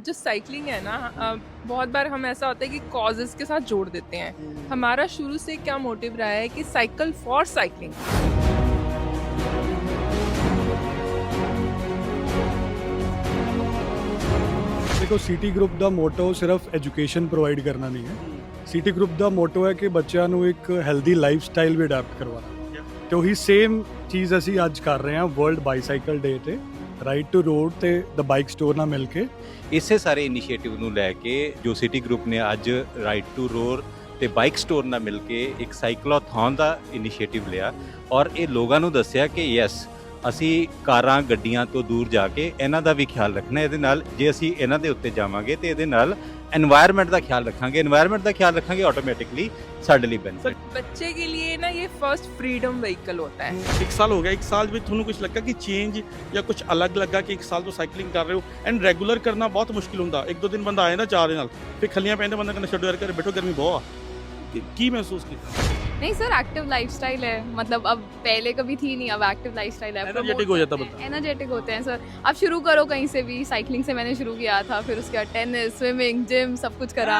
जो साइकिलिंग है ना अ, बहुत बार हम ऐसा होता है कि कॉजेस के साथ जोड़ देते हैं हमारा शुरू से क्या मोटिव रहा है कि साइकिल फॉर साइकिलिंग ਦੇਖੋ ਸਿਟੀ ਗਰੁੱਪ ਦਾ ਮੋਟੋ ਸਿਰਫ ਐਜੂਕੇਸ਼ਨ ਪ੍ਰੋਵਾਈਡ ਕਰਨਾ ਨਹੀਂ ਹੈ ਸਿਟੀ ਗਰੁੱਪ ਦਾ ਮੋਟੋ ਹੈ ਕਿ ਬੱਚਿਆਂ ਨੂੰ ਇੱਕ ਹੈਲਦੀ ਲਾਈਫ ਸਟਾਈਲ ਵੀ ਅਡਾਪਟ ਕਰਵਾਉਣਾ ਤੇ ਉਹੀ ਸੇਮ ਚੀਜ਼ ਅਸੀਂ ਅੱਜ ਕਰ ਰਹੇ ਹਾਂ ਵਰਲਡ ਬਾਈਸਾਈਕਲ ਡੇ ਤੇ ਰਾਈਟ ਟੂ ਰੋਡ ਤੇ ਦ ਬਾਈਕ ਸਟੋਰ ਨਾਲ ਮਿਲ ਕੇ। ਇਸੇ ਸਾਰੇ ਇਨੀਸ਼ੀਏਟਿਵ ਨੂੰ ਲੈ ਕੇ ਜੋ ਸਿਟੀ ਗਰੁੱਪ ਨੇ ਅੱਜ ਰਾਈਟ ਟੂ ਰੋਡ ਤੇ ਬਾਈਕ ਸਟੋਰ ਨਾਲ ਮਿਲ ਕੇ ਇੱਕ ਸਾਈਕਲੋਥੌਨ ਦਾ ਇਨੀਸ਼ੀਏਟਿਵ ਲਿਆ ਔਰ ਇਹ ਲੋਕਾਂ ਨੂੰ ਦੱਸਿਆ ਕਿ ਯੈਸ ਅਸੀਂ ਕਾਰਾਂ, ਗੱਡੀਆਂ ਤੋਂ ਦੂਰ ਜਾ ਕੇ ਇਹਨਾਂ ਦਾ ਵੀ ਖਿਆਲ ਰੱਖਣਾ ਇਹਦੇ ਨਾਲ ਜੇ ਅਸੀਂ ਇਹਨਾਂ ਦੇ ਉੱਤੇ ਜਾਵਾਂਗੇ ਤੇ ਇਹਦੇ ਨਾਲ এনवायरमेंट ਦਾ ਖਿਆਲ ਰੱਖਾਂਗੇ। এনवायरमेंट ਦਾ ਖਿਆਲ ਰੱਖਾਂਗੇ ਆਟੋਮੈਟਿਕਲੀ ਸਾਡੇ ਲਈ ਬੈਨੀਫਿਟ बच्चे के लिए ना ये फर्स्ट फ्रीडम व्हीकल होता है ਇੱਕ ਸਾਲ ਹੋ ਗਿਆ ਇੱਕ ਸਾਲ ਵਿੱਚ ਤੁਹਾਨੂੰ ਕੁਝ ਲੱਗਾ ਕਿ ਚੇਂਜ ਜਾਂ ਕੁਝ ਅਲੱਗ ਲੱਗਾ ਕਿ ਇੱਕ ਸਾਲ ਤੋਂ ਸਾਈਕਲਿੰਗ ਕਰ ਰਹੇ ਹੋ ਐਂਡ ਰੈਗੂਲਰ ਕਰਨਾ ਬਹੁਤ ਮੁਸ਼ਕਿਲ ਹੁੰਦਾ ਇੱਕ ਦੋ ਦਿਨ ਬੰਦਾ ਆਏ ਨਾ ਚਾਹ ਦੇ ਨਾਲ ਫਿਰ ਖੱਲੀਆਂ ਪੈਂਦੇ ਬੰਦਾ ਕਹਿੰਦਾ ਛੱਡੋ ਯਾਰ ਘਰੇ ਬੈਠੋ ਗਰਮੀ ਬਹੁਤ ਆ ਕੀ- ਕੀ ਮਹਿਸੂਸ ਕੀਤਾ नहीं सर एक्टिव लाइफस्टाइल है मतलब अब पहले कभी थी नहीं अब एक्टिव लाइफस्टाइल है Energetic हो जाता बंदा। एनर्जेटिक होते हैं सर अब शुरू करो कहीं से भी साइकिलिंग से मैंने शुरू किया था फिर उसके बाद टेनिस स्विमिंग जिम सब कुछ करा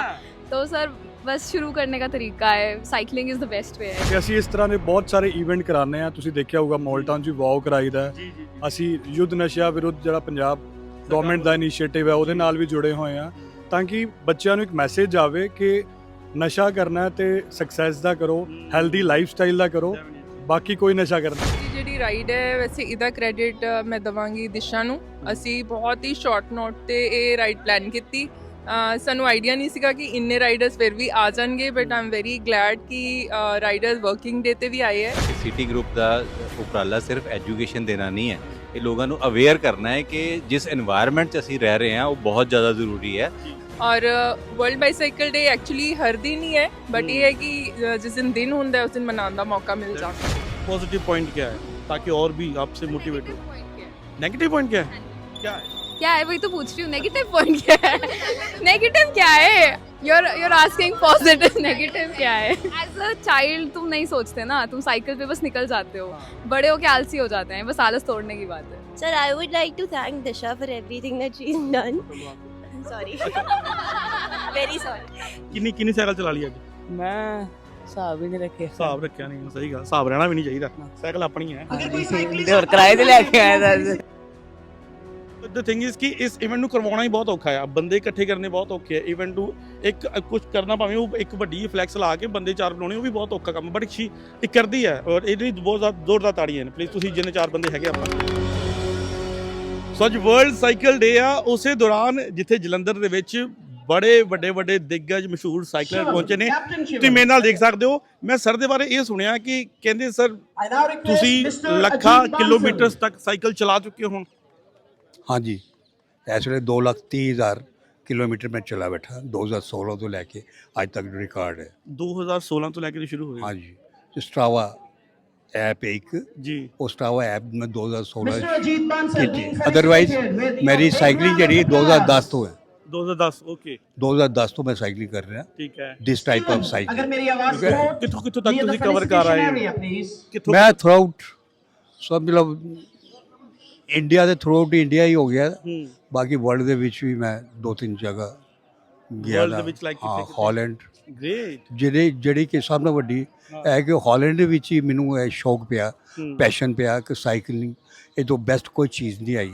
तो सर ਬਸ ਸ਼ੁਰੂ ਕਰਨੇ ਦਾ ਤਰੀਕਾ ਹੈ cycling is the best way ਹੈ। ਅਸੀਂ ਇਸ ਤਰ੍ਹਾਂ ਦੇ ਬਹੁਤ ਸਾਰੇ ਈਵੈਂਟ ਕਰਾਉਂਦੇ ਆ ਤੁਸੀਂ ਦੇਖਿਆ ਹੋਊਗਾ ਮੋਲਟਾਨ 'ਚ ਵੀ ਵਾਕ ਕਰਾਈਦਾ ਅਸੀਂ ਯੁੱਧ ਨਸ਼ਾ ਵਿਰੁੱਧ ਜਿਹੜਾ ਪੰਜਾਬ ਗਵਰਨਮੈਂਟ ਦਾ ਇਨੀਸ਼ੀਏਟਿਵ ਹੈ ਉਹਦੇ ਨਾਲ ਵੀ ਜੁੜੇ ਹੋਏ ਆ ਤਾਂ ਕਿ ਬੱਚਿਆਂ ਨੂੰ ਇੱਕ ਮੈਸੇਜ ਜਾਵੇ ਕਿ ਨਸ਼ਾ ਕਰਨਾ ਹੈ ਤੇ ਸਕਸੈਸ ਦਾ ਕਰੋ ਹੈਲਦੀ ਲਾਈਫ ਸਟਾਈਲ ਦਾ ਕਰੋ ਬਾਕੀ ਕੋਈ ਨਸ਼ਾ ਕਰਨਾ ਜਿਹੜੀ ਰਾਈਡ ਹੈ ਵੈਸੇ ਇਹਦਾ ਕ੍ਰੈਡਿਟ ਮੈਂ ਦਵਾਂਗੀ ਦਿਸ਼ਾ ਨੂੰ। ਅਸੀਂ ਬਹੁਤ ਹੀ ਸ਼ਾਰਟ ਨੋਟ ਤੇ ਇਹ ਰਾਈਡ ਪਲਾਨ ਕੀਤੀ। ਸਾਨੂੰ ਆਈਡੀਆ ਨਹੀਂ ਸੀਗਾ ਕਿ ਇੰਨੇ ਰਾਈਡਰਸ ਫਿਰ ਵੀ ਆ ਜਾਣਗੇ ਬਟ ਆਮ ਵੈਰੀ ਗਲੈਡ ਕਿ ਰਾਈਡਰਸ ਵਰਕਿੰਗ ਡੇ ਤੇ ਵੀ ਆਏ ਹੈ। ਸਿਟੀ ਗਰੁੱਪ ਦਾ ਉਪਰਾਲਾ ਸਿਰਫ ਐਜੂਕੇਸ਼ਨ ਦੇਣਾ ਨਹੀਂ ਹੈ। ਇਹ ਲੋਕਾਂ ਨੂੰ ਅਵੇਅਰ ਕਰਨਾ ਹੈ ਕਿ ਜਿਸ এনवायरमेंट 'ਚ ਅਸੀਂ ਰਹਿ ਰਹੇ ਹਾਂ ਉਹ ਬਹੁਤ ਜ਼ਿਆਦਾ ਜ਼ਰੂਰੀ ਹੈ। ਔਰ ਵਰਲਡ ਬਾਈਸਾਈਕਲ ਡੇ ਐਕਚੁਅਲੀ ਹਰ ਦਿਨ ਹੀ ਹੈ ਬਟ ਇਹ ਹੈ ਕਿ ਜਿਸ ਦਿਨ ਦਿਨ ਹੁੰਦਾ ਹੈ ਉਸ ਦਿਨ ਮਨਾਉਣ ਦਾ ਮੌਕਾ ਮਿਲ ਜਾਂਦਾ पॉजिटिव पॉइंट क्या है ताकि और भी आपसे मोटिवेट हो नेगेटिव पॉइंट क्या है क्या है क्या है वही तो पूछ रही हूँ नेगेटिव पॉइंट क्या है नेगेटिव क्या है you're you're asking positive negative क्या है एज अ चाइल्ड तुम नहीं सोचते ना तुम साइकिल पे बस निकल जाते हो बड़े होके आलसी हो जाते हैं बस आलस तोड़ने की बात है Sir, I would like to thank Disha for everything that she's done. sorry. Very sorry. ਕਿੰਨੀ ਕਿੰਨੀ ਸਾਈਕਲ ਚਲਾ ਲਈ ਅੱਜ ਮੈਂ ਹਿਸਾਬ ਹੀ ਨਹੀਂ ਰੱਖਿਆ ਹਿਸਾਬ ਰੱਖਿਆ ਨਹੀਂ ਸਹੀ ਗੱਲ ਹਿਸਾਬ ਰਹਿਣਾ ਵੀ ਨਹੀਂ ਚਾਹੀਦਾ ਸਾਈਕਲ ਆਪਣੀ ਹੈ ਹਾਂਜੀ ਤੇ ਹੋਰ ਕਿਰਾਏ ਤੇ ਲੈ ਕੇ ਆਇਆ ਦੱਸ ਦ ਥਿੰਗ ਇਜ਼ ਕਿ ਇਸ ਇਵੈਂਟ ਨੂੰ ਕਰਵਾਉਣਾ ਹੀ ਬਹੁਤ ਔਖਾ ਆ। ਬੰਦੇ ਇਕੱਠੇ ਕਰਨੇ ਬਹੁਤ ਔਖੇ ਆ। ਇਵੈਂਟ ਨੂੰ ਇੱਕ ਕੁਝ ਕਰਨਾ ਭਾਵੇਂ ਉਹ ਇੱਕ ਵੱਡੀ ਫਲੈਕਸ ਲਾ ਕੇ ਬੰਦੇ ਚਾਰ ਬਣਾਉਣੇ ਉਹ ਵੀ ਬਹੁਤ ਔਖਾ ਕੰਮ ਬਟ ਸ਼ੀ ਇਹ ਕਰਦੀ ਹੈ ਔਰ ਇਹਦੀ ਬਹੁਤ ਜ਼ਿਆਦਾ ਜ਼ੋਰਦਾਰ ਤਾੜੀਆਂ ਨੇ। ਪਲੀਜ਼ ਤੁਸੀਂ ਜਿੰਨੇ ਚਾਰ ਬੰਦੇ ਹੈਗੇ ਆਪਾਂ। ਸੋ ਅੱਜ ਵਰਲਡ ਸਾਈਕਲ ਡੇ ਆ। ਉਸੇ ਦੌਰਾਨ ਜਿੱਥੇ ਜਲੰਧਰ ਦੇ ਵਿੱਚ ਬੜੇ ਵੱਡੇ ਵੱਡੇ ਦਿੱਗਜ ਮਸ਼ਹੂਰ ਸਾਈਕਲਰ ਪਹੁੰਚੇ ਨੇ। ਤੁਸੀਂ ਮੇਰੇ ਨਾਲ ਦੇਖ ਸਕਦੇ ਹੋ। ਮੈਂ ਸਰ ਦੇ ਬਾਰੇ ਇਹ ਸੁਣਿਆ ਕਿ ਕਹਿੰਦੇ ਸਰ ਤੁਸੀਂ ਲੱਖਾਂ ਕਿਲੋਮੀਟਰ ਤੱਕ ਸਾਈਕਲ ਚਲਾ ਚੁੱਕੇ ਹੋ ਹਾਂਜੀ ਇਸ ਵੇਲੇ ਦੋ ਲੱਖ ਤੀਹ ਹਜ਼ਾਰ ਕਿਲੋਮੀਟਰ ਮੈਂ ਚਲਾ ਬੈਠਾ 2016 ਤੋਂ ਲੈ ਕੇ ਅੱਜ ਤੱਕ ਦਾ ਰਿਕਾਰਡ ਹੈ 2016 ਤੋਂ ਲੈ ਕੇ ਸ਼ੁਰੂ ਹੋਏ ਹਾਂਜੀ ਸਟਰਾਵਾ ਐਪ ਇੱਕ ਜੀ ਉਹ ਸਟਰਾਵਾ ਐਪ ਮੈਂ 2016 ਚ ਕੀਤੀ ਅਦਰਵਾਈਜ਼ ਮੇਰੀ ਸਾਈਕਲਿੰਗ ਜਿਹੜੀ ਹੈ 2010 ਤੋਂ ਹੈ 2010 ਓਕੇ 2010 ਤੋਂ ਮੈਂ ਸਾਈਕਲਿੰਗ ਕਰ ਰਿਹਾ ਠੀਕ ਹੈ ਦਿਸ ਟਾਈਪ ਆਫ ਸਾਈਕਲ ਮੇਰੀ ਆਵਾਜ਼ ਕਿੱਥੋਂ ਕਿੱਥੋਂ ਤੱਕ ਤੁਸੀਂ ਕਵਰ ਕਰ ਆਏ ਹੋ ਕਿੱਥੋਂ ਮੈਂ ਥਰੂਆਊਟ ਸਭ ਮਤਲਬ ਇੰਡੀਆ ਦੇ ਥਰੂਆਊਟ ਇੰਡੀਆ ਹੀ ਹੋ ਗਿਆ। ਹੂੰ। ਬਾਕੀ ਵਰਲਡ ਦੇ ਵਿੱਚ ਵੀ ਮੈਂ ਦੋ ਤਿੰਨ ਜਗ੍ਹਾ ਗਿਆ World ਦੇ ਵਿੱਚ ਹਾਂ ਕਿੱਥੇ- ਕਿੱਥੇ? ਹਾਲੈਂਡ ਗ੍ਰੇਟ ਜਿਹੜੇ ਜਿਹੜੀ ਕਿ ਸਭ ਤੋਂ ਵੱਡੀ ਹੈ। ਕਿ ਹਾਲੈਂਡ ਦੇ ਵਿੱਚ ਹੀ ਮੈਨੂੰ ਇਹ ਸ਼ੌਕ ਪਿਆ ਪੈਸ਼ਨ ਪਿਆ ਕਿ ਸਾਈਕਲਿੰਗ ਇਹ ਤੋਂ ਬੈਸਟ ਕੋਈ ਚੀਜ਼ ਨਹੀਂ ਆਈ।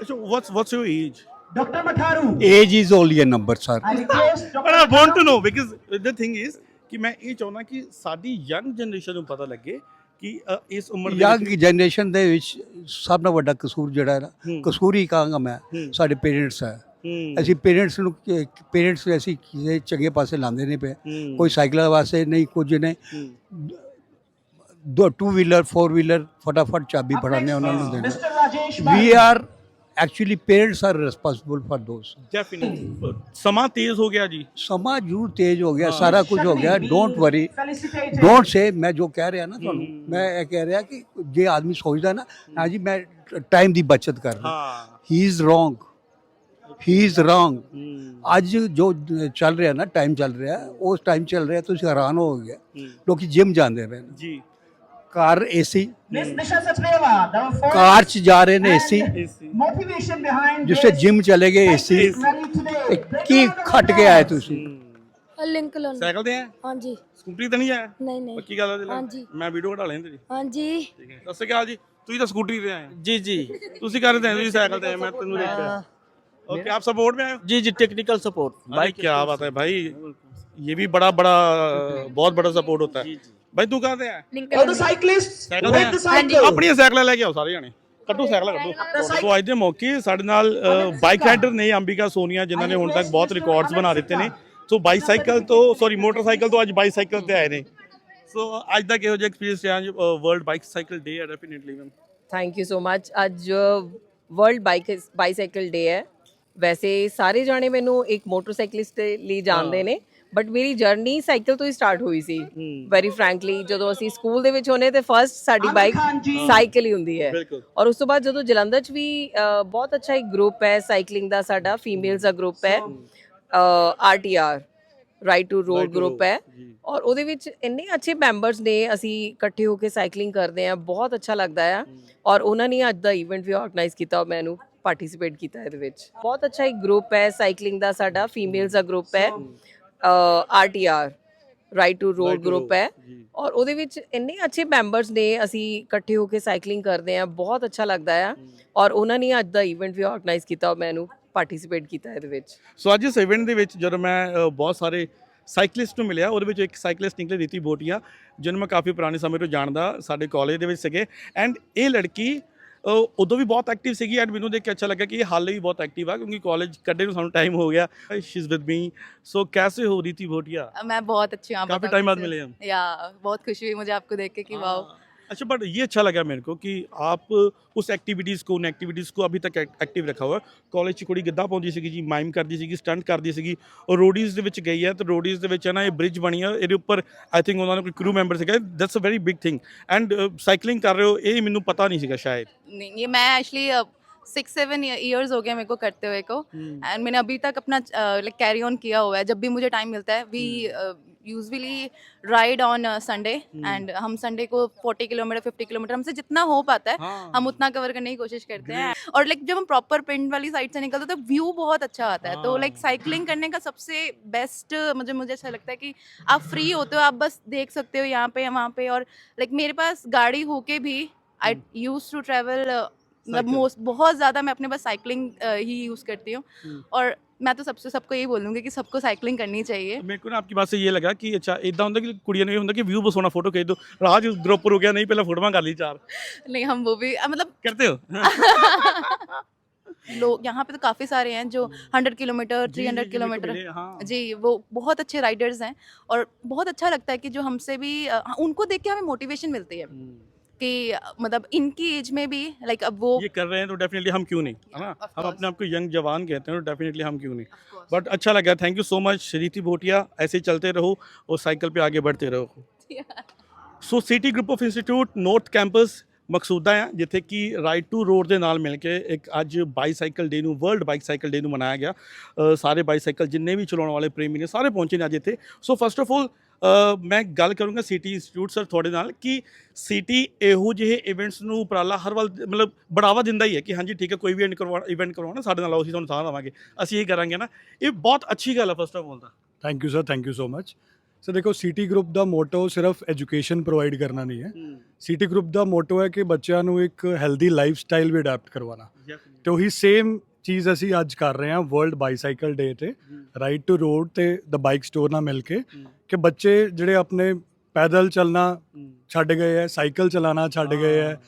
ਅੱਛਾ what's what's your age doctor Matharu age is only a number sir but I want to know because the thing is ਕਿ ਮੈਂ ਇਹ ਚਾਹੁੰਦਾ ਕਿ ਸਾਡੀ ਯੰਗ ਜਨਰੇਸ਼ਨ ਨੂੰ ਪਤਾ ਲੱਗੇ ਕਿ ਅ, ਇਸ ਉਮਰ ਦੇ ਯੰਗ ਵਿੱਚ ਜਨਰੇਸ਼ਨ ਦੇ ਵਿੱਚ ਸਭ ਤੋਂ ਵੱਡਾ ਕਸੂਰ ਜਿਹੜਾ ਹੈ ਨਾ ਹੂੰ, ਕਸੂਰ ਹੀ ਕਹਾਂਗਾ ਮੈਂ ਹੂੰ, ਸਾਡੇ ਪੇਰੈਂਟਸ ਹੈ ਹੂੰ, ਅਸੀਂ ਪੇਰੈਂਟਸ ਨੂੰ ਪੇਰੈਂਟਸ ਅਸੀਂ ਕਿਸੇ ਚੰਗੇ ਪਾਸੇ ਲਾਉਂਦੇ ਨਹੀਂ ਪਏ। ਹੂੰ, ਕੋਈ ਸਾਈਕਲਾਂ ਵਾਸਤੇ ਨਹੀਂ ਕੁਝ ਨਹੀਂ। ਹੂੰ, ਦੋ ਟੂ ਵੀਲਰ ਫੋਰ ਵੀਲਰ ਫਟਾਫਟ ਚਾਬੀ ਫੜਾਣੇ ਉਹਨਾਂ ਨੂੰ ਦੇਣਾ ਵੀ are actually parents are responsible for those definitely. ਸਮਾਂ ਤੇਜ਼ ਹੋ ਗਿਆ ਜੀ ਸਮਾਂ ਜੂ ਤੇਜ਼ ਹੋ ਗਿਆ ਸਾਰਾ ਕੁਝ ਹੋ ਗਿਆ ਡੋਂਟ ਵਰੀ ਡੋਂਟ ਸੇ ਮੈਂ ਜੋ ਕਹਿ ਰਿਹਾ ਨਾ ਤੁਹਾਨੂੰ। ਮੈਂ ਇਹ ਕਹਿ ਰਿਹਾ ਕਿ ਜੇ ਆਦਮੀ ਸੋਚਦਾ ਨਾ ਹਾਂ ਜੀ ਮੈਂ ਟਾਈਮ ਦੀ ਬਚਤ ਕਰ ਰਿਹਾ ਹਾਂ he is wrong he is wrong ਅੱਜ ਜੋ ਚੱਲ ਰਿਹਾ ਨਾ ਟਾਈਮ ਚੱਲ ਰਿਹਾ ਉਸ ਟਾਈਮ ਚੱਲ ਰਿਹਾ ਤੁਸੀਂ ਹੈਰਾਨ ਹੋ ਹੂੰ, ਲੋਕੀ ਜਿਮ ਜਾਂਦੇ ਨੇ ਜੀ ਕਾਰ AC Miss Nisha Sachdeva, the fourth car ਚ ਜਾ ਰਹੇ ਨੇ AC motivation behind ਜਿਸੇ this gym ਚਲੇ ਗਏ ਏਸੀ rally today. ਕੀ ਖੱਟ ਕੇ ਆਏ ਤੁਸੀਂ लिंकन ਸਾਈਕਲ ਤੇ ਆ हाँ जी ਸਕੂਟਰੀ ਤੇ ਨਹੀਂ ਆਇਆ नहीं नहीं ਪੱਕੀ ਗੱਲ ਆ ਦਿਲ ਹਾਂਜੀ। ਮੈਂ ਵੀਡੀਓ ਕਢਾ ਲੈਂਦੇ ਜੀ हाँ जी ਠੀਕ ਹੈ ਸਤਿ ਸ਼੍ਰੀ ਅਕਾਲ ਜੀ ਤੁਸੀਂ ਤਾਂ ਸਕੂਟਰੀ ਤੇ ਆਏ ਹੋ। जी जी ਤੁਸੀਂ ਕਰ ਰਹੇ ਹੋ ਤੁਸੀਂ ਸਾਈਕਲ ਤੇ ਆਏ, ਮੈਂ ਤੈਨੂੰ ਦੇਖਿਆ ओके आप सपोर्ट में आए हो जी जी टेक्निकल सपोर्ट भाई क्या बात है भाई ये भी बड़ा बड़ा बहुत बड़ा सपोर्ट होता है भाई तू कहाँ से आया All the cyclists cycle with the cycle. ਆਪਣੀਆਂ ਸਾਈਕਲਾਂ ਲੈ ਕੇ ਆਓ ਸਾਰੇ ਜਾਣੇ ਕੱਢੋ ਸਾਈਕਲਾਂ ਕੱਢੋ ਸੋ ਅੱਜ ਦੇ ਮੌਕੇ ਸਾਡੇ ਨਾਲ ਬਾਈਕ ਰਾਈਡਰ ਨੇ ਅੰਬਿਕਾ ਸੋਨੀਆ ਜਿਨ੍ਹਾਂ ਨੇ ਹੁਣ ਤੱਕ ਬਹੁਤ ਰਿਕਾਰਡਸ ਬਣਾ ਦਿੱਤੇ ਨੇ ਸੋ ਬਾਈਸਾਈਕਲ ਤੋਂ ਸੌਰੀ ਮੋਟਰਸਾਈਕਲ ਤੋਂ ਅੱਜ ਬਾਈਸਾਈਕਲ ਤੇ ਆਏ ਨੇ ਸੋ ਅੱਜ ਦਾ ਕਿਹੋ ਜਿਹਾ ਐਕਸਪੀਰੀਅੰਸ ਰਿਹਾ ਵਰਲਡ ਬਾਈਸਾਈਕਲ ਡੇ ਹੈ definitely ma'am thank you so much ਅੱਜ ਵਰਲਡ ਬਾਈਕ ਬਾਈਸਾਈਕਲ ਡੇ ਹੈ ਵੈਸੇ ਸਾਰੇ ਜਾਣੇ ਮੈਨੂੰ ਇੱਕ ਮੋਟਰਸਾਈਕਲਿਸਟ ਦੇ ਲਈ ਜਾਣਦੇ ਨੇ ਬਟ ਮੇਰੀ ਜਰਨੀ ਸਾਈਕਲ ਤੋਂ ਹੀ ਸਟਾਰਟ ਹੋਈ ਸੀ ਵੈਰੀ ਫ੍ਰੈਂਕਲੀ ਜਦੋਂ ਅਸੀਂ ਸਕੂਲ ਦੇ ਵਿੱਚ ਹੋਨੇ ਤੇ ਫਰਸਟ ਸਾਡੀ ਬਾਈਕ ਸਾਈਕਲ ਹੀ ਹੁੰਦੀ ਹੈ ਔਰ ਉਸ ਤੋਂ ਬਾਅਦ ਜਦੋਂ ਜਲੰਧਰ ਚ ਵੀ ਬਹੁਤ ਅੱਛਾ ਇੱਕ ਗਰੁੱਪ ਹੈ ਸਾਈਕਲਿੰਗ ਦਾ ਸਾਡਾ ਫੀਮੇਲਸ ਦਾ ਗਰੁੱਪ ਹੈ RTR right to road group ਹੈ ਔਰ ਉਹਦੇ ਵਿੱਚ ਇੰਨੇ ਅੱਛੇ ਮੈਂਬਰਸ ਨੇ ਅਸੀਂ ਇਕੱਠੇ ਹੋ ਕੇ ਸਾਈਕਲਿੰਗ ਕਰਦੇ ਆ ਬਹੁਤ ਅੱਛਾ ਲੱਗਦਾ ਆ ਔਰ ਉਹਨਾਂ ਨੇ ਅੱਜ ਦਾ ਇਵੈਂਟ ਵੀ ਆਰਗੇਨਾਈਜ਼ ਕੀਤਾ ਔਰ ਮੈਨੂੰ ਪਾਰਟਿਸਿਪੇਟ ਕੀਤਾ ਇਹਦੇ ਵਿੱਚ ਬਹੁਤ ਅੱਛਾ ਇੱਕ ਗਰੁੱਪ ਹੈ ਸਾਈਕਲਿੰਗ ਦਾ ਸਾਡਾ ਫੀਮੇਲਸ ਦਾ ਗਰੁੱਪ ਹੈ RTR right to road group ਹੈ। ਔਰ ਉਹਦੇ ਵਿੱਚ ਇੰਨੇ ਅੱਛੇ ਮੈਂਬਰਸ ਨੇ ਅਸੀਂ ਇਕੱਠੇ ਹੋ ਕੇ ਸਾਈਕਲਿੰਗ ਕਰਦੇ ਆ ਬਹੁਤ ਅੱਛਾ ਲੱਗਦਾ ਆ ਔਰ ਉਹਨਾਂ ਨੇ ਅੱਜ ਦਾ ਇਵੈਂਟ ਵੀ ਆਰਗੇਨਾਈਜ਼ ਕੀਤਾ ਔਰ ਮੈਨੂੰ ਪਾਰਟਿਸਿਪੇਟ ਕੀਤਾ ਇਹਦੇ ਵਿੱਚ। ਸੋ ਅੱਜ ਇਸ ਇਵੈਂਟ ਦੇ ਵਿੱਚ ਜਦੋਂ ਮੈਂ ਬਹੁਤ ਸਾਰੇ ਸਾਈਕਲਿਸਟ ਨੂੰ ਮਿਲਿਆ ਉਹਦੇ ਵਿੱਚ ਇੱਕ ਸਾਈਕਲਿਸਟ ਨਿਕਲੇ ਰੀਤੀ ਬੋਟੀਆ ਜਿਹਨੂੰ ਮੈਂ ਕਾਫੀ ਪੁਰਾਣੇ ਸਮੇਂ ਤੋਂ ਜਾਣਦਾ ਸਾਡੇ ਕਾਲਜ ਦੇ ਵਿੱਚ ਸੀਗੇ। ਐਂਡ ਇਹ ਲੜਕੀ ਉਦੋਂ ਵੀ ਬਹੁਤ ਐਕਟਿਵ ਸੀਗੀ ਐਂਡ ਮੈਨੂੰ ਦੇਖ ਕੇ ਅੱਛਾ ਲੱਗਾ ਕਿ ਇਹ ਹਾਲੇ ਵੀ ਬਹੁਤ ਐਕਟਿਵ ਆ ਕਿਉਂਕਿ ਕਾਲਜ ਕੱਢੇ ਨੂੰ ਸਾਨੂੰ ਟਾਈਮ ਹੋ ਗਿਆ she is with me so कैसे हो रीति भोटिया मैं बहुत अच्छी हूँ आप काफी बताओ टाइम बाद कैसे? मिले हम या बहुत खुशी हुई मुझे आपको देख के कि वाओ अच्छा बट ये अच्छा लगा मेरे को कि आप उस एक्टिविटीज़ को उन एक्टिविटीज़ को अभी तक एक्टिव रखा हुआ ਕਾਲਜ 'ਚ ਕੁੜੀ ਗਿੱਧਾ ਪਾਉਂਦੀ ਸੀਗੀ ਜੀ ਮਾਈਮ ਕਰਦੀ ਸੀਗੀ ਸਟੰਟ ਕਰਦੀ ਸੀਗੀ ਔਰ ਰੋਡੀਜ਼ ਦੇ ਵਿੱਚ ਗਈ ਹੈ ਤੇ ਰੋਡੀਜ਼ ਦੇ ਵਿੱਚ ਹੈ ਨਾ ਇਹ ਬ੍ਰਿਜ ਬਣੀ ਹੈ ਇਹਦੇ ਉੱਪਰ ਆਈ ਥਿੰਕ ਉਹਨਾਂ ਦਾ ਕੋਈ ਕਰੂ ਮੈਂਬਰ ਸੀਗਾ that's a very big thing and cycling ਕਰ ਰਹੇ ਹੋ ਇਹ ਮੈਨੂੰ ਪਤਾ ਨਹੀਂ ਸੀਗਾ ਸ਼ਾਇਦ नहीं ये मैं एक्चुअली सिक्स सेवन ईयर्स हो गए मेरे को करते हुए को। एंड मैंने अभी तक अपना लाइक कैरी ऑन किया हुआ है। जब भी मुझे टाइम मिलता है we usually ride on Sunday and हम संडे को 40 किलोमीटर 50 किलोमीटर हमसे जितना हो पाता है हाँ। हम उतना कवर करने की कोशिश करते हैं। और लाइक जब हम प्रॉपर पिंड वाली साइड से निकलते हैं तो व्यू बहुत अच्छा आता है। हाँ। तो हाँ। लाइक साइकिलिंग करने का सबसे बेस्ट मुझे मुझे अच्छा लगता है कि आप फ्री होते हो आप बस देख सकते हो यहाँ पे वहाँ पे। और लाइक मेरे पास गाड़ी होके भी आई यूज़ टू ट्रैवल मतलब मोस्ट बहुत ज़्यादा मैं अपने पास साइकिलिंग ही यूज़ करती हूँ। हम्म। और मैं तो सबसे सबको यही बोलूँगी कि सबको साइकिलिंग करनी चाहिए। मेरे को ना आपकी बात से ये लगा कि अच्छा इदा होंगे कि कुड़िया ने होता कि व्यू बसोना फ़ोटो खींच दो। राज ग्रुप हो गया नहीं पहले फ़ोटो कर ली चार। नहीं हम वो भी मतलब करते हो? लोग यहाँ पे तो काफ़ी सारे हैं जो हम्म। 100 किलोमीटर 300 किलोमीटर। हाँ। जी वो बहुत अच्छे राइडर्स हैं। और बहुत अच्छा लगता है कि जो हमसे भी हाँ, उनको देख के हमें मोटिवेशन मिलती है। हम्म। कि अ, मतलब इनकी एज में भी लाइक अब वो ये कर रहे हैं तो डेफिनेटली हम क्यों नहीं है ना Of हम course. अपने आप को यंग जवान कहते हैं तो डेफिनेटली हम क्यों नहीं बट अच्छा लगा थैंक यू सो मच रीति भोटिया ऐसे ही चलते रहो और साइकिल पे आगे बढ़ते रहो so city group of institute north campus Maqsooda ਆ ਜਿੱਥੇ ਕਿ ਰਾਈਟ ਟੂ ਰੋਡ ਦੇ ਨਾਲ ਮਿਲ ਕੇ ਇੱਕ ਅੱਜ ਬਾਈਸਾਈਕਲ ਡੇ ਨੂੰ ਵਰਲਡ ਬਾਈਸਾਈਕਲ ਡੇ ਨੂੰ ਮਨਾਇਆ ਗਿਆ ਅ, ਸਾਰੇ ਬਾਈਸਾਈਕਲ ਜਿੰਨੇ ਵੀ ਚਲਾਉਣ ਵਾਲੇ ਪ੍ਰੇਮੀ ਨੇ ਸਾਰੇ ਪਹੁੰਚੇ ਨੇ ਅੱਜ ਇੱਥੇ ਸੋ ਫਸਟ ਆਫ ਆਲ ਮੈਂ ਗੱਲ ਕਰੂੰਗਾ ਸਿਟੀ ਇੰਸਟੀਚਿਊਟ ਸਰ ਤੁਹਾਡੇ ਨਾਲ ਕਿ ਸਿਟੀ ਇਹੋ ਜਿਹੇ ਇਵੈਂਟਸ ਨੂੰ ਉਪਰਾਲਾ ਹਰ ਵੱਲ ਮਤਲਬ ਬੜਾਵਾ ਦਿੰਦਾ ਹੀ ਹੈ ਕਿ ਹਾਂਜੀ ਠੀਕ ਹੈ ਕੋਈ ਵੀ ਇਵੈਂਟ ਕਰਵਾਉਣਾ ਇਵੈਂਟ ਕਰਵਾਉਣਾ ਸਾਡੇ ਨਾਲ ਆਓ ਅਸੀਂ ਤੁਹਾਨੂੰ ਸਾਥ ਦੇਵਾਂਗੇ। ਅਸੀਂ ਇਹ ਕਰਾਂਗੇ ਨਾ। ਇਹ ਬਹੁਤ ਅੱਛੀ ਗੱਲ ਹੈ ਫਸਟ ਆਫ ਆਲ ਤਾਂ। Thank you sir thank you so much sir ਦੇਖੋ ਸਿਟੀ ਗਰੁੱਪ ਦਾ ਮੋਟੋ ਸਿਰਫ ਐਜੂਕੇਸ਼ਨ ਪ੍ਰੋਵਾਈਡ ਕਰਨਾ ਨਹੀਂ ਹੈ। ਸਿਟੀ ਗਰੁੱਪ ਦਾ ਮੋਟੋ ਹੈ ਕਿ ਬੱਚਿਆਂ ਨੂੰ ਇੱਕ ਹੈਲਦੀ ਲਾਈਫ ਸਟਾਈਲ ਵੀ ਅਡਾਪਟ ਕਰਵਾਉਣਾ। ਤੇ ਉਹੀ ਸੇਮ ਚੀਜ਼ ਅਸੀਂ ਅੱਜ ਕਰ ਰਹੇ ਹਾਂ ਵਰਲਡ ਬਾਈਸਾਈਕਲ ਡੇ ਤੇ ਰਾਈਟ ਟੂ ਰੋਡ ਤੇ ਦ ਬਾਈਕ ਸਟੋਰ ਨਾਲ ਮਿਲ ਕੇ ਕਿ ਬੱਚੇ ਜਿਹੜੇ ਆਪਣੇ ਪੈਦਲ ਚੱਲਣਾ ਛੱਡ ਗਏ ਹੈ ਸਾਈਕਲ ਚਲਾਣਾ ਛੱਡ ਗਏ ਹੈ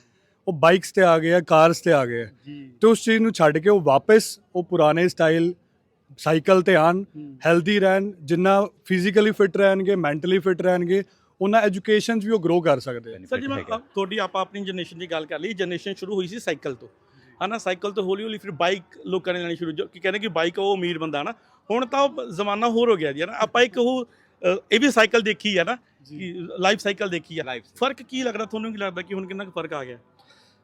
ਉਹ ਬਾਈਕਸ ਤੇ ਆ ਗਏ ਹੈ ਕਾਰਸ ਤੇ ਆ ਗਏ ਹੈ। ਤੇ ਉਸ ਚੀਜ਼ ਨੂੰ ਛੱਡ ਕੇ ਉਹ ਵਾਪਸ ਉਹ ਪੁਰਾਣੇ ਸਟਾਈਲ ਸਾਈਕਲ ਤੇ ਆਣ ਹੈਲਦੀ ਰਹਿਣ ਜਿੰਨਾ ਫਿਜ਼ੀਕਲੀ ਫਿਟ ਰਹਿਣਗੇ ਮੈਂਟਲੀ ਫਿਟ ਰਹਿਣਗੇ ਉਹਨਾਂ ਐਜੂਕੇਸ਼ਨਸ ਵੀ ਉਹ ਗਰੋ ਕਰ ਸਕਦੇ ਆ ਸਰ ਜੀ ਮੈਂ ਤੁਹਾਡੀ ਆਪਾਂ ਆਪਣੀ ਜਨਰੇਸ਼ਨ ਦੀ ਗੱਲ ਕਰ ਲਈ। ਜਨਰੇਸ਼ਨ ਸ਼ੁਰੂ ਹੋਈ ਸੀ ਸਾਈਕਲ ਤੋਂ। ਹਨਾ ਸਾਈਕਲ ਤੋਂ ਹੌਲੀ ਹੌਲੀ ਫਿਰ ਬਾਈਕ ਲੋਕਾਂ ਨੇ ਲੈਣੀ ਸ਼ੁਰੂ ਜੋ ਕਿ ਕਹਿੰਦੇ ਕਿ ਬਾਈਕ ਉਹ ਅਮੀਰ ਬੰਦਾ ਨਾ ਹੁਣ ਤਾਂ ਉਹ ਜ਼ਮਾਨਾ ਹੋਰ ਹੋ ਗਿਆ ਜੀ ਹਨਾ। ਆਪਾਂ ਇੱਕ ਉਹ ਅ, ਇਹ ਵੀ ਸਾਈਕਲ ਦੇਖੀ ਹੈ ਨਾ ਲਾਈਫ ਸਾਈਕਲ ਦੇਖੀ ਹੈ ਲਾਈਫ ਫ਼ਰਕ ਕੀ ਲੱਗਦਾ? ਤੁਹਾਨੂੰ ਕੀ ਲੱਗਦਾ ਕਿ ਹੁਣ ਕਿੰਨਾ ਕੁ ਫ਼ਰਕ ਆ ਗਿਆ?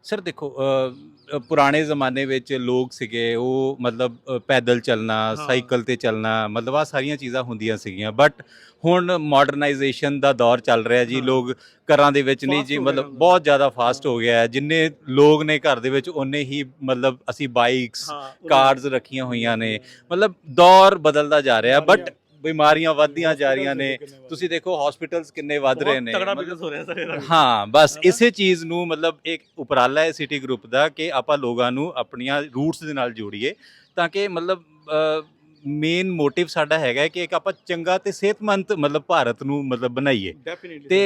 ਸਰ ਦੇਖੋ ਅ, ਅ, ਪੁਰਾਣੇ ਜ਼ਮਾਨੇ ਵਿੱਚ ਲੋਕ ਸੀਗੇ ਉਹ ਮਤਲਬ ਅ, ਪੈਦਲ ਚੱਲਣਾ ਹਾਂ। ਸਾਈਕਲ ਤੇ ਚੱਲਣਾ ਮਤਲਬ ਆ ਸਾਰੀਆਂ ਚੀਜ਼ਾਂ ਹੁੰਦੀਆਂ ਸੀਗੀਆਂ। ਬਟ ਹੁਣ ਮਾਡਰਨਾਈਜੇਸ਼ਨ ਦਾ ਦੌਰ ਚੱਲ ਰਿਹਾ ਜੀ ਹਾਂ। ਲੋਕ ਘਰਾਂ ਦੇ ਵਿੱਚ ਨਹੀਂ Fast ਜੀ ਹੋ ਗਿਆ। ਮਤਲਬ। ਬਹੁਤ ਜ਼ਿਆਦਾ ਫਾਸਟ ਹੋ। ਗਿਆ ਹੈ। ਜਿੰਨੇ ਲੋਕ ਨੇ ਘਰ ਦੇ ਵਿੱਚ ਉਨੇ ਹੀ ਮਤਲਬ ਅਸੀਂ ਬਾਈਕਸ ਕਾਰਸ ਰੱਖੀਆਂ ਹੋਈਆਂ ਨੇ। ਮਤਲਬ ਦੌਰ ਬਦਲਦਾ ਜਾ ਰਿਹਾ। ਬਟ ਬਿਮਾਰੀਆਂ ਵੱਧਦੀਆਂ ਜਾ ਰਹੀਆਂ ਨੇ। ਤੁਸੀਂ ਦੇਖੋ ਹਸਪੀਟਲਸ ਕਿੰਨੇ ਵੱਧ ਰਹੇ ਨੇ। ਮਤਲਬ- ਬਿਜ਼ਨਸ ਹੋ ਰਿਹਾ ਸਰ ਇਹਦਾ ਹਾਂ ਬਸ ਇਸੇ ਚੀਜ਼ ਨੂੰ ਮਤਲਬ ਇੱਕ ਉਪਰਾਲਾ ਹੈ ਸਿਟੀ ਗਰੁੱਪ ਦਾ ਕਿ ਆਪਾਂ ਲੋਕਾਂ ਨੂੰ ਆਪਣੀਆਂ ਰੂਟਸ ਦੇ ਨਾਲ ਜੋੜੀਏ ਤਾਂ ਕਿ ਮਤਲਬ ਮੇਨ ਮੋਟਿਵ ਸਾਡਾ ਹੈਗਾ ਕਿ ਇੱਕ ਆਪਾਂ ਚੰਗਾ ਤੇ ਸਿਹਤਮੰਦ ਮਤਲਬ ਭਾਰਤ ਨੂੰ ਮਤਲਬ ਬਣਾਈਏ। ਤੇ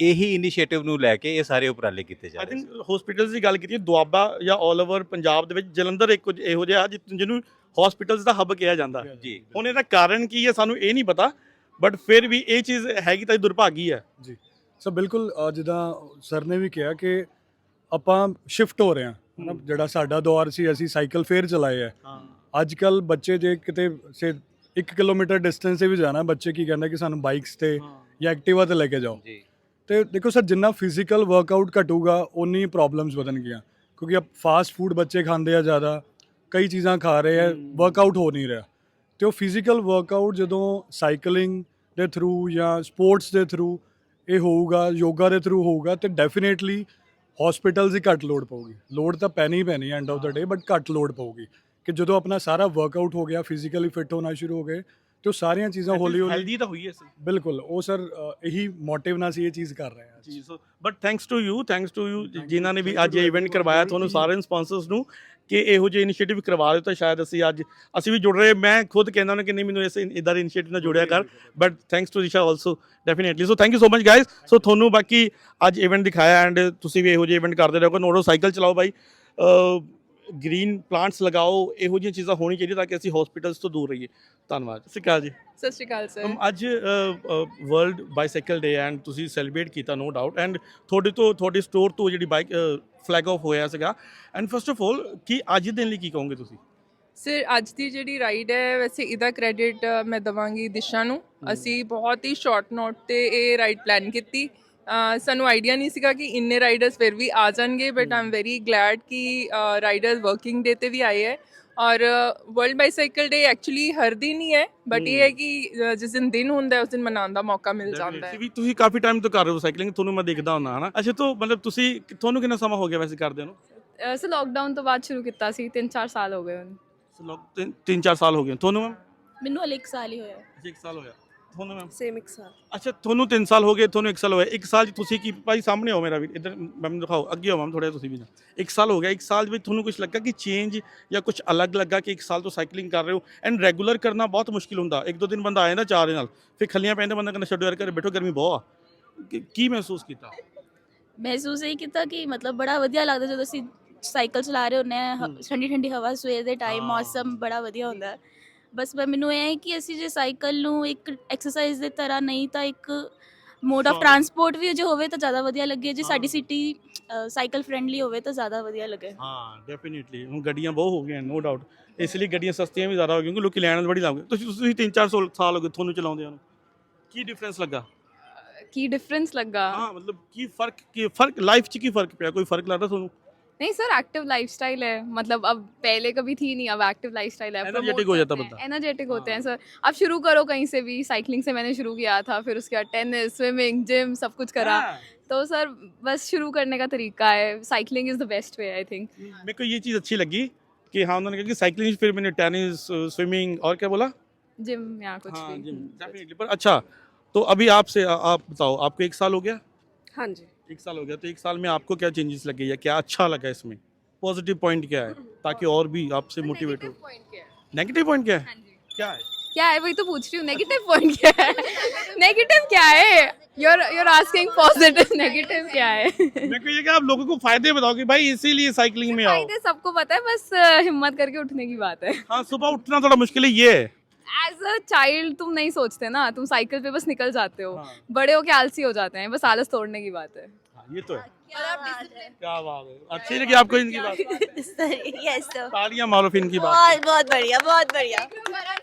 ਇਹੀ ਇਨੀਸ਼ੀਏਟਿਵ ਨੂੰ ਲੈ ਕੇ ਇਹ ਸਾਰੇ ਉਪਰਾਲੇ ਕੀਤੇ ਜਾ ਆਈ ਰਹੇ ਨੇ ਥਿੰਕ ਹਸਪੀਟਲਸ ਦੀ ਗੱਲ ਕੀਤੀ ਦੁਆਬਾ ਜਾਂ 올 ਓਵਰ ਪੰਜਾਬ ਦੇ ਵਿੱਚ ਜਲੰਧਰ ਇੱਕ ਕੁਝ ਇਹੋ ਜਿਹਾ ਜਿਹਨੂੰ ਹਸਪੀਟਲਸ ਦਾ ਹੱਬ ਕਿਹਾ ਜਾਂਦਾ। ਜੀ। ਹੁਣ ਇਹਦਾ ਕਾਰਨ ਕੀ ਹੈ ਸਾਨੂੰ ਇਹ ਨਹੀਂ ਪਤਾ ਬਟ ਫਿਰ ਵੀ ਇਹ ਚੀਜ਼ ਹੈਗੀ ਤਾਂ ਦੁਰਭਾਗੀ ਹੈ। ਸੋ ਬਿਲਕੁਲ ਅ, ਜਿੱਦਾਂ ਸਰ ਨੇ ਵੀ ਕਿਹਾ ਕਿ ਆਪਾਂ ਸ਼ਿਫਟ ਹੋ ਰਹੇ ਹਾਂ ਹਨਾ। ਜਿਹੜਾ ਸਾਡਾ ਦੌਰ ਸੀ ਅਸੀਂ ਸਾਈਕਲ ਫੇਰ ਚਲਾਏ ਹੈ। ਹਾਂ। ਅੱਜ ਕੱਲ ਬੱਚੇ ਜੇ ਕਿਤੇ ਸੇ 1 ਕਿਲੋਮੀਟਰ ਡਿਸਟੈਂਸ ਤੇ ਵੀ ਜਾਣਾ ਬੱਚੇ ਕੀ ਕਹਿੰਦੇ ਕਿ ਸਾਨੂੰ ਬਾਈਕਸ ਤੇ ਜਾਂ ਐਕਟਿਵਾ ਤੇ ਲੈ ਕੇ ਜਾਓ। ਜੀ। ਤੇ ਦੇਖੋ ਸਰ ਜਿੰਨਾ ਫਿਜ਼ੀਕਲ ਵਰਕਆਊਟ ਘਟੂਗਾ ਉਨੀ ਪ੍ਰੋਬਲਮਸ ਵਧਣਗੀਆਂ। ਕਿਉਂਕਿ ਅਬ ਫਾਸਟ ਫੂਡ ਬੱਚੇ ਖਾਂਦੇ ਆ ਜ਼ਿਆਦਾ ਕਈ ਚੀਜ਼ਾਂ ਖਾ ਰਹੇ ਆ। ਵਰਕਆਊਟ ਹੋ ਨਹੀਂ ਰਿਹਾ। ਤੇ ਉਹ ਫਿਜ਼ੀਕਲ ਵਰਕਆਊਟ ਜਦੋਂ ਸਾਈਕਲਿੰਗ ਦੇ ਥਰੂ ਜਾਂ ਸਪੋਰਟਸ ਦੇ ਥਰੂ ਇਹ ਹੋਊਗਾ ਯੋਗਾ ਦੇ ਥਰੂ ਹੋਊਗਾ ਤੇ ਡੈਫੀਨੇਟਲੀ ਹਸਪੀਟਲਸ ਦੀ ਘੱਟ ਲੋਡ ਪਊਗੀ। ਲੋਡ ਤਾਂ ਪੈਣੀ ਹੀ ਪੈਣੀ end of the day but ਘੱਟ ਲੋਡ ਪਊਗੀ ਕਿ ਜਦੋਂ ਆਪਣਾ ਸਾਰਾ ਵਰਕਆਊਟ ਹੋ ਗਿਆ ਫਿਜ਼ੀਕਲੀ ਫਿਟ ਹੋਣਾ ਸ਼ੁਰੂ ਹੋ ਗਏ ਤੇ ਉਹ ਸਾਰੀਆਂ ਚੀਜ਼ਾਂ ਹੌਲੀ ਹੌਲੀ ਹੈਲਦੀ ਤਾਂ ਹੋਈ ਹੈ ਸਹੀ ਬਿਲਕੁਲ ਉਹ ਸਰ ਇਹੀ ਮੋਟਿਵ ਨਾਲ ਸੀ ਇਹ ਚੀਜ਼ ਕਰ ਰਹੇ ਹਾਂ ਜੀ so but thanks to you thanks to you ਜਿਨ੍ਹਾਂ ਨੇ ਵੀ ਅੱਜ ਇਹ ਇਵੈਂਟ ਕਰਵਾਇਆ ਤੁਹਾਨੂੰ ਸਾਰੇ ਸਪਾਂਸਰਸ ਨੂੰ ਕਿ ਇਹੋ ਜਿਹੇ ਇਨੀਸ਼ੀਏਟਿਵ ਕਰਵਾ ਦਿੱਤਾ ਸ਼ਾਇਦ ਅਸੀਂ ਅੱਜ ਅਸੀਂ ਵੀ ਜੁੜ ਰਹੇ। ਮੈਂ ਖੁਦ ਕਹਿੰਦਾ ਹਾਂ ਕਿ ਨਹੀਂ ਮੈਨੂੰ ਇਸ ਇਦਾਂ ਦੇ ਇਨੀਸ਼ੀਏਟਿਵ ਨਾਲ ਜੁੜਿਆ ਕਰ। But thanks to Disha also definitely so thank you so much guys so ਤੁਹਾਨੂੰ ਬਾਕੀ ਅੱਜ ਇਵੈਂਟ ਦਿਖਾਇਆ ਐਂਡ ਤੁਸੀਂ ਵੀ ਇਹੋ ਜਿਹੇ ਇਵੈਂਟ ਕਰਦੇ ਰਹੋ। ਨੋੜੋ ਸਾਈਕਲ ਚਲਾਓ ਬਾਈ। ਗ੍ਰੀਨ ਪਲਾਂਟਸ ਲਗਾਓ। ਇਹੋ ਜਿਹੀਆਂ ਚੀਜ਼ਾਂ ਹੋਣੀ ਚਾਹੀਦੀਆਂ ਤਾਂ ਕਿ ਅਸੀਂ ਹਸਪੀਟਲਸ ਤੋਂ ਦੂਰ ਰਹੀਏ। ਧੰਨਵਾਦ। ਸਤਿ ਸ਼੍ਰੀ ਅਕਾਲ ਜੀ। ਸਤਿ ਸ਼੍ਰੀ ਅਕਾਲ ਸਰ ਅੱਜ ਵਰਲਡ ਬਾਈਸਾਈਕਲ ਡੇ ਐਂਡ ਤੁਸੀਂ ਸੈਲੀਬ੍ਰੇਟ ਕੀਤਾ ਨੋ ਡਾਊਟ ਐਂਡ ਤੁਹਾਡੇ ਤੋਂ ਤੁਹਾਡੇ ਸਟੋਰ ਤੋਂ ਜਿਹੜੀ ਬਾਈਕ ਫਲੈਗ ਆਫ ਹੋਇਆ ਸੀਗਾ। ਐਂਡ ਫਸਟ ਆਫ ਆਲ ਕੀ ਅੱਜ ਦੇ ਦਿਨ ਲਈ ਕੀ ਕਹੋਗੇ ਤੁਸੀਂ? ਸਰ ਅੱਜ ਦੀ ਜਿਹੜੀ ਰਾਈਡ ਹੈ ਵੈਸੇ ਇਹਦਾ ਕ੍ਰੈਡਿਟ ਮੈਂ ਦਵਾਂਗੀ ਦਿਸ਼ਾ ਨੂੰ। ਅਸੀਂ ਬਹੁਤ ਹੀ ਸ਼ਾਰਟ ਨੋਟ ਤੇ ਇਹ ਰਾਈਡ ਪਲਾਨ ਕੀਤੀ। ਸਾਨੂੰ ਆਈਡੀਆ ਨਹੀਂ ਸੀਗਾ ਕਿ ਇੰਨੇ ਰਾਈਡਰਸ ਫਿਰ ਵੀ ਆ ਜਾਣਗੇ ਬਟ ਆਮ ਵੈਰੀ ਗਲੈਡ ਕਿ ਰਾਈਡਰਸ ਵਰਕਿੰਗ ਡੇ ਤੇ ਵੀ ਆਏ ਹੈ। ਔਰ ਵਰਲਡ ਬਾਈਸਾਈਕਲ ਡੇ ਐਕਚੁਅਲੀ ਹਰ ਦਿਨ ਹੀ ਹੈ ਬਟ ਇਹ ਹੈ ਕਿ ਜਿਸ ਦਿਨ ਦਿਨ ਹੁੰਦਾ ਹੈ ਉਸ ਦਿਨ ਮਨਾਉਣ ਦਾ ਮੌਕਾ ਮਿਲ ਜਾਂਦਾ ਹੈ। ਤੁਸੀਂ ਵੀ ਤੁਸੀਂ ਕਾਫੀ ਟਾਈਮ ਤੋਂ ਕਰ ਰਹੇ ਹੋ ਸਾਈਕਲਿੰਗ ਤੁਹਾਨੂੰ ਮੈਂ ਦੇਖਦਾ ਹੁੰਦਾ ਹਨਾ? ਅੱਛਾ ਤੋਂ ਮਤਲਬ ਤੁਸੀਂ ਤੁਹਾਨੂੰ ਕਿੰਨਾ ਸਮਾਂ ਹੋ ਗਿਆ ਵੈਸੇ ਕਰਦੇ ਨੂੰ? ਸਰ ਲੋਕਡਾਊਨ ਤੋਂ ਬਾਅਦ ਸ਼ੁਰੂ ਕੀਤਾ ਸੀ 3-4 ਸਾਲ ਹੋ ਗਏ ਹੁਣ। ਲੋਕ ਤਿੰਨ- ਤਿੰਨ ਚਾਰ ਸਾਲ ਹੋ ਗਏ ਤੁਹਾਨੂੰ ਮੈਮ ਮੈਨੂੰ ਹਲੇ 1 ਸਾਲ ਹੀ ਹੋਇਆ। ਇੱਕ ਸਾਲ ਹੋਇਆ। ਤੁਹਾਨੂੰ ਮੈਮ ਸੇਮ 1 ਸਾਲ। ਅੱਛਾ ਤੁਹਾਨੂੰ 3 ਸਾਲ ਹੋ ਗਏ ਤੁਹਾਨੂੰ 1 ਸਾਲ ਹੋਇਆ। 1 ਸਾਲ 'ਚ ਤੁਸੀਂ ਕੀ ਭਾਈ ਸਾਹਮਣੇ ਹੋ ਮੇਰਾ ਵੀ। ਇੱਧਰ ਮੈਨੂੰ ਦਿਖਾਓ। ਅੱਗੇ ਹੋ ਮੈਮ ਥੋੜਾ ਤੁਸੀਂ ਵੀ 1 ਸਾਲ ਹੋ ਗਿਆ 1 ਸਾਲ ਵਿੱਚ ਤੁਹਾਨੂੰ ਕੁਝ ਲੱਗਾ ਕਿ ਚੇਂਜ ਜਾਂ ਕੁਝ ਅਲੱਗ ਲੱਗਾ ਕਿ 1 ਸਾਲ ਤੋਂ ਸਾਈਕਲਿੰਗ ਕਰ ਰਹੇ ਹੋ? ਐਂਡ ਰੈਗੂਲਰ ਕਰਨਾ ਬਹੁਤ ਮੁਸ਼ਕਿਲ ਹੁੰਦਾ। ਇੱਕ ਦੋ ਦਿਨ ਬੰਦਾ ਆ ਜਾਂਦਾ ਚਾਰ ਦਿਨ ਨਾਲ। ਫਿਰ ਖੱਲੀਆਂ ਪੈਂਦੇ ਬੰਦਾ ਕਹਿੰਦਾ ਛੱਡੋ ਯਾਰ ਘਰੇ ਬੈਠੋ ਗਰਮੀ ਬਹੁਤ ਆ। ਕੀ- ਮਹਿਸੂਸ ਕੀਤਾ? ਮਹਿਸੂਸ ਇਹ ਕੀਤਾ ਕਿ ਮਤਲਬ ਬੜਾ ਵਧੀਆ ਲੱਗਦਾ ਜਦੋਂ ਅਸੀਂ ਸਾਈਕਲ ਚਲਾ ਰਹੇ ਹੁੰਦੇ ਆ। ਠੰਡੀ ਠੰਡੀ ਹਵਾ ਸਵੇਰ ਦੇ ਟਾਈਮ। ਮੌਸਮ ਬੜਾ ਵਧੀਆ ਹੁੰਦਾ। ਹੈ। ਬਸ ਮੈਨੂੰ ਇਹ ਹੈ ਕਿ ਅਸੀਂ ਜੇ ਸਾਈਕਲ ਨੂੰ ਇੱਕ ਐਕਸਰਸਾਈਜ਼ ਦੇ ਤਰ੍ਹਾਂ ਨਹੀਂ ਤਾਂ ਇੱਕ ਮੋਡ ਆਫ ਹਾਂ। ਟਰਾਂਸਪੋਰਟ ਵੀ ਜੇ ਹੋਵੇ ਤਾਂ ਜ਼ਿਆਦਾ ਵਧੀਆ ਲੱਗੇ ਜੇ ਸਾਡੀ ਹਾਂ। ਸਿਟੀ ਸਾਈਕਲ ਫ੍ਰੈਂਡਲੀ ਹੋਵੇ ਤਾਂ ਜ਼ਿਆਦਾ ਵਧੀਆ ਲੱਗੇ। ਹਾਂ ਡੈਫੀਨਿਟਲੀ ਹੁਣ ਗੱਡੀਆਂ ਬਹੁਤ ਹੋ ਗਈਆਂ ਨੋ ਡਾਊਟ ਇਸ ਲਈ ਗੱਡੀਆਂ ਸਸਤੀਆਂ ਵੀ ਜ਼ਿਆਦਾ ਹੋ ਗਈਆਂ ਕਿਉਂਕਿ ਲੋਕੀ ਲੈਣ ਨਾਲ ਬੜੀ ਲਾਉਂਗੇ ਤੁਸੀਂ ਤੁਸੀਂ 3-4 ਸਾਲ ਹੋ ਗਏ ਤੁਹਾਨੂੰ ਚਲਾਉਂਦੇ ਨੂੰ। ਕੀ ਡਿਫਰੈਂਸ ਲੱਗਾ? ਕੀ ਡਿਫਰੈਂਸ ਲੱਗਾ? ਹਾਂ ਮਤਲਬ ਕੀ ਫ਼ਰਕ ਕੀ ਫ਼ਰਕ ਲਾਈਫ 'ਚ ਕੀ ਫ਼ਰਕ ਪਿਆ? ਕੋਈ ਫ਼ਰਕ ਲੱਗਦਾ ਤੁਹਾਨੂੰ? नहीं सर एक्टिव लाइफस्टाइल है। मतलब अब पहले कभी थी नहीं अब एक्टिव लाइफस्टाइल है। Energetic हो जाता बंदा। एनर्जेटिक होते हैं हाँ। सर। अब शुरू करो कहीं से भी। साइकिलिंग से मैंने शुरू किया था फिर उसके बाद टेनिस स्विमिंग जिम सब कुछ करा। तो सर बस शुरू करने का तरीका है। Cycling is the best way I think मेरे को ये चीज़ अच्छी लगी कि हाँ उन्होंने कहा कि साइकिलिंग फिर मैंने टेनिस स्विमिंग और क्या बोला? जिम या कुछ हाँ भी। जिम डेफिनेटली पर अच्छा तो अभी आपसे आप बताओ आपको एक साल हो गया? हाँ जी। एक साल हो गया तो एक साल में आपको क्या चेंजेस लगे या क्या अच्छा लगा इसमें? पॉजिटिव पॉइंट क्या है? ताकि और भी आपसे मोटिवेट हो। नेगेटिव पॉइंट क्या है? क्या है? क्या है? वही तो पूछ रही हूँ नेगेटिव पॉइंट क्या है? नेगेटिव क्या है? You're you're asking positive negative क्या है? मैं कहिए कि आप लोगों को फ़ायदे बताओ कि भाई इसीलिए साइकिलिंग में आओ। फ़ायदे सबको पता है बस हिम्मत करके उठने की बात है। हाँ सुबह उठना थोड़ा मुश्किल है ये है। एज अ चाइल्ड तुम नहीं सोचते ना तुम साइकिल पे बस निकल जाते हो। हाँ, बड़े होके आलसी हो जाते हैं बस आलस तोड़ने की बात है। हाँ, ये तो है। क्या बात है। अच्छी लगी आपको इनकी बात यस तालियाँ मारो फिर इनकी बात। बहुत बहुत बढ़िया बहुत बढ़िया।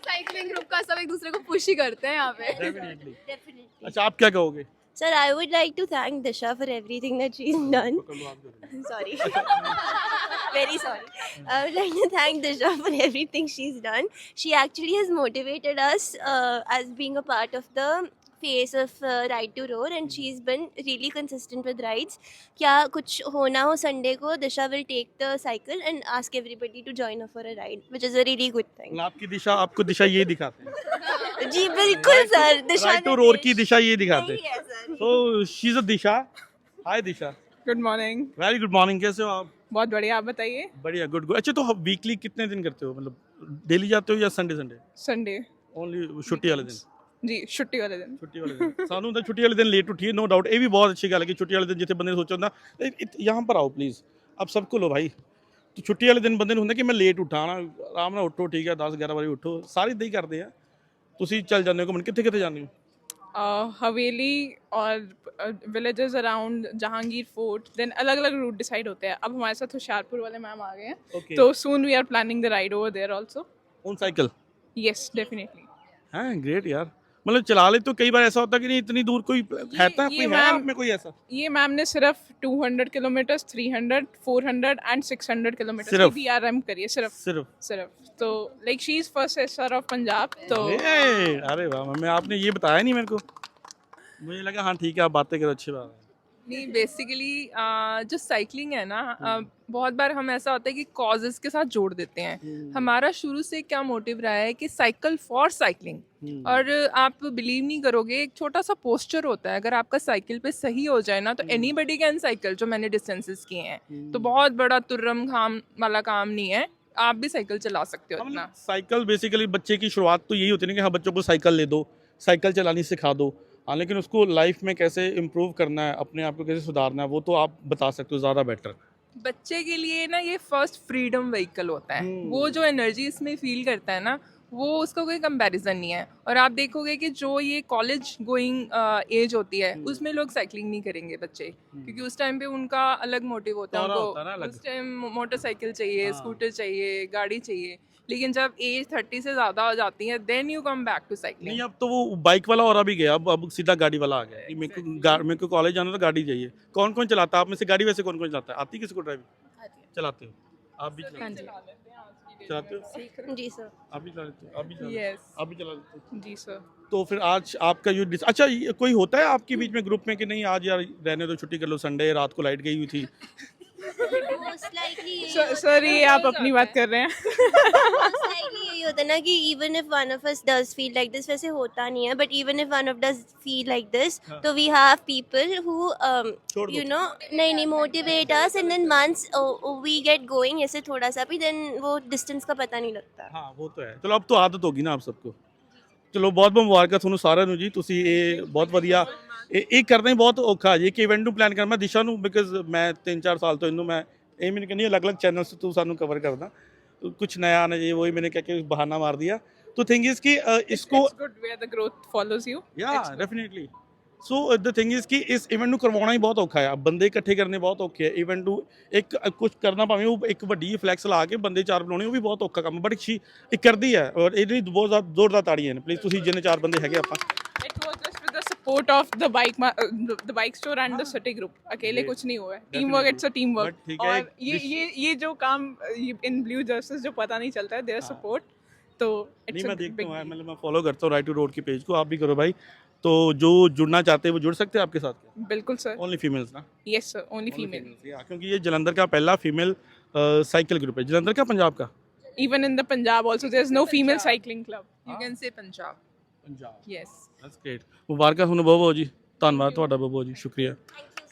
साइकिलिंग ग्रुप का सब एक दूसरे को पुश ही करते हैं यहाँ पे। अच्छा आप क्या कहोगे? Sir, I would like to thank Disha for everything that she's done. sorry. Very sorry. I would like to thank Disha for everything she's done. She actually has motivated us uh, as being a part of the face of Ride to Roar and she is been really consistent with rides क्या कुछ होना हो Sunday को Disha will take the cycle and ask everybody to join a for a ride which is a really good thing आपकी दिशा आपको दिशा ये दिखाते हैं। जी बिल्कुल sir Disha Ride to Roar की दिशा ये दिखाते हैं। So she is a Disha. Hi Disha. Good morning very good morning कैसे हो आप? बहुत बढ़िया आप बताइए। बढ़िया गुड गुड अच्छा तो वीकली कितने दिन करते हो? मतलब डेली जाते हो या संडे संडे संडे ओनली छुट्टी वाले दिन? ਜੀ ਛੁੱਟੀ ਵਾਲੇ ਦਿਨ ਛੁੱਟੀ ਵਾਲੇ ਦਿਨ ਸਾਨੂੰ ਤਾਂ ਛੁੱਟੀ ਵਾਲੇ ਦਿਨ ਲੇਟ ਉੱਠੀਏ नो डाउट ਇਹ ਵੀ ਬਹੁਤ ਅੱਛੀ ਗੱਲ ਹੈ ਕਿ ਛੁੱਟੀ ਵਾਲੇ ਦਿਨ ਜਿੱਥੇ ਬੰਦੇ ਨੇ ਸੋਚਿਆ ਹੁੰਦਾ ਇਹ- ਇਹ- यहाँ पर आओ प्लीज़ आप सबको लो भाई ਤੇ ਛੁੱਟੀ ਵਾਲੇ ਦਿਨ ਬੰਦੇ ਨੂੰ ਹੁੰਦਾ ਕਿ ਮੈਂ ਲੇਟ ਉੱਠਾਂ ਨਾ ਆਰਾਮ ਨਾਲ ਉੱਠੋ ਠੀਕ ਹੈ 10 11 ਵਜੇ ਉੱਠੋ ਸਾਰੇ ਇਦਾਂ ਹੀ ਕਰਦੇ ਆ ਤੁਸੀਂ ਚੱਲ ਜਾਂਦੇ ਹੋ ਘੁੰਮਣ ਕਿੱਥੇ ਕਿੱਥੇ ਜਾਂਦੇ ਹੋ हवेली और villages around Jahangir fort then अलग अलग रूट डिसाइड होते हैं अब हमारे साथ होशियारपुर वाले मैम आ गए हैं ਓਕੇ तो soon we are planning the ride over there also on cycle yes definitely हैं ग्रेट यार मतलब चला ले तो कई बार ऐसा होता कि नहीं इतनी दूर कोई है था ये कोई है मैम- आप में कोई ऐसा? ये मैम ने सिर्फ़ 200 किलोमीटर 300 400 एंड 600 किलोमीटर? बीआरएम करिए सिर्फ़? सिर्फ़। सिर्फ़? तो like she is first SR of Punjab तो अरे वाह मैं आपने ये बताया नहीं मेरे को। मुझे लगा हाँ ठीक है आप बातें करो अच्छी बात है। नहीं बेसिकली जो साइकिलिंग है ना अ, बहुत बार हम ऐसा होता है कि कॉजेस के साथ जोड़ देते हैं। हमारा शुरू से क्या मोटिव रहा है कि साइकिल फॉर साइकिलिंग और आप बिलीव नहीं करोगे एक छोटा सा पोस्चर होता है। अगर आपका साइकिल पे सही हो जाए ना तो एनी बडी कैन साइकिल जो मैंने डिस्टेंसेस किए हैं। तो बहुत बड़ा तुर्रम खाम वाला काम नहीं है। आप भी साइकिल चला सकते हो हाँ, मतलब साइकिल बेसिकली बच्चे की शुरुआत तो यही होती है ना कि हाँ बच्चों को साइकिल ले दो साइकिल चलानी सिखा दो। लेकिन उसको लाइफ में कैसे इम्प्रूव करना है अपने आप को कैसे सुधारना है वो तो आप बता सकते हो ज़्यादा बेटर बच्चे के लिए ना ये फ़र्स्ट फ्रीडम व्हीकल होता है। हम्म। वो जो एनर्जी इसमें फील करता है ना वो उसका कोई कंपैरिजन नहीं है। और आप देखोगे कि जो ये कॉलेज गोइंग एज होती है हम्म। उसमें लोग साइकिलिंग नहीं करेंगे बच्चे। क्योंकि उस टाइम पे उनका अलग मोटिव होता है है उनको उस टाइम मोटरसाइकिल चाहिए हाँ। स्कूटर चाहिए गाड़ी चाहिए। लेकिन जब एज थर्टी से ज़्यादा हो जाती है then you come back to नहीं अब तो वो बाइक वाला और अभी गया अब अब सीधा गाड़ी वाला आ गया। कि मेरे को मेरे को कॉलेज जाना तो गाड़ी चाहिए। कौन कौन चलाता? है आप में से गाड़ी वैसे कौन कौन चलाता है? आती है किसी को ड्राइविंग चलाते हो? आप भी चलाते हो? जी सर आप भी चला लेते हो? आप भी चला लेते हो? यस आप भी चला लेते हो? जी सर तो फिर आज आपका ये डिस- अच्छा कोई होता है आपके बीच में ग्रुप में कि नहीं आज यार रहने दो छुट्टी कर लो संडे रात को लाइट गई हुई थी। सॉरी आप अपनी बात कर रहे हैं। होता ना कि even if one of us does feel like this वैसे होता नहीं है but even if one of does feel like this तो we have people who you know नहीं नहीं motivate us and then months we get going ऐसे थोड़ा सा भी देन वो डिस्टेंस का पता नहीं लगता। हाँ वो तो है। चलो अब तो आदत होगी ना आप सबको। ਚਲੋ ਬਹੁਤ ਬਹੁਤ ਮੁਬਾਰਕਾਂ ਤੁਹਾਨੂੰ ਸਾਰਿਆਂ ਨੂੰ ਜੀ। ਤੁਸੀਂ ਇਹ ਬਹੁਤ ਵਧੀਆ ਇਹ ਇਹ ਕਰਨਾ ਹੀ ਬਹੁਤ ਔਖਾ ਜੀ। ਕਿ ਇਵੈਂਟ ਨੂੰ ਪਲਾਨ ਕਰਨਾ ਦਿਸ਼ਾ ਨੂੰ ਬਿਕਾਜ਼ ਮੈਂ 3-4 ਸਾਲ ਤੋਂ ਇਹਨੂੰ ਮੈਂ ਇਹ ਮੈਨੂੰ ਕਹਿੰਦੀ ਅਲੱਗ-ਅਲੱਗ ਚੈਨਲਸ ਤੋਂ ਸਾਨੂੰ ਕਵਰ ਕਰਦਾ। ਕੁਝ ਨया ਨਾ ਜੀ ਵਹੀ ਮੈਨੇ ਕਹਿ ਕੇ ਬਹਾਨਾ ਮਾਰ ਦਿਆ तो थिंग इज कि इसको good where the growth follows you या definitely so the thing is ਕਿ ਇਸ ਇਵੈਂਟ ਨੂੰ ਕਰਵਾਉਣਾ ਹੀ ਬਹੁਤ ਔਖਾ ਹੈ ਬੰਦੇ ਇਕੱਠੇ ਕਰਨੇ ਬਹੁਤ ਔਖੇ ਹੈ ਇਵੈਂਟ ਨੂੰ ਇੱਕ ਕੁਝ ਕਰਨਾ ਭਾਵੇਂ ਉਹ ਇੱਕ ਵੱਡੀ ਫਲੈਕਸ ਲਾ ਕੇ ਬੰਦੇ ਚਾਰ ਬਣਾਉਣੇ ਉਹ ਵੀ ਬਹੁਤ ਔਖਾ ਕੰਮ ਬਟ ਸ਼ੀ ਇਹ ਕਰਦੀ ਹੈ ਔਰ ਇਹਦੀ ਬਹੁਤ ਜ਼ਿਆਦਾ ਜ਼ੋਰਦਾਰ ਤਾੜੀਆਂ ਨੇ ਪਲੀਜ਼ ਤੁਸੀਂ ਜਿੰਨੇ ਚਾਰ ਬੰਦੇ ਹੈਗੇ ਆਪਾਂ It was just with the support of the bike ma- uh, the, the bike store and the city group. अकेले ये- कुछ नहीं हुआ है team work it's a team But work ठीक है, और एक ये दिस- ये ये जो काम इन ब्लू जर्सेस जो पता नहीं चलता है देयर हाँ। सपोर्ट तो नहीं इट्स मैं देखता हूँ मतलब मैं फॉलो करता हूँ राइट टू रोड की पेज को आप भी करो भाई तो जो जुड़ना चाहते हैं वो जुड़ सकते हैं आपके साथ बिल्कुल सर ओनली फीमेल्स ना yes sir only Only female females, yeah, क्योंकि ये जलंधर का पहला फीमेल साइकिल ग्रुप है जलंधर का पंजाब का even in the Punjab also there's no female cycling club you हाँ। can say Punjab Punjab yes That's great ਮੁਬਾਰਕਾਂ ਤੁਹਾਨੂੰ ਬਹੁਤ ਬਹੁਤ ਜੀ ਧੰਨਵਾਦ ਤੁਹਾਡਾ ਬਹੁਤ ਬਹੁਤ ਜੀ ਸ਼ੁਕਰੀਆ Thank you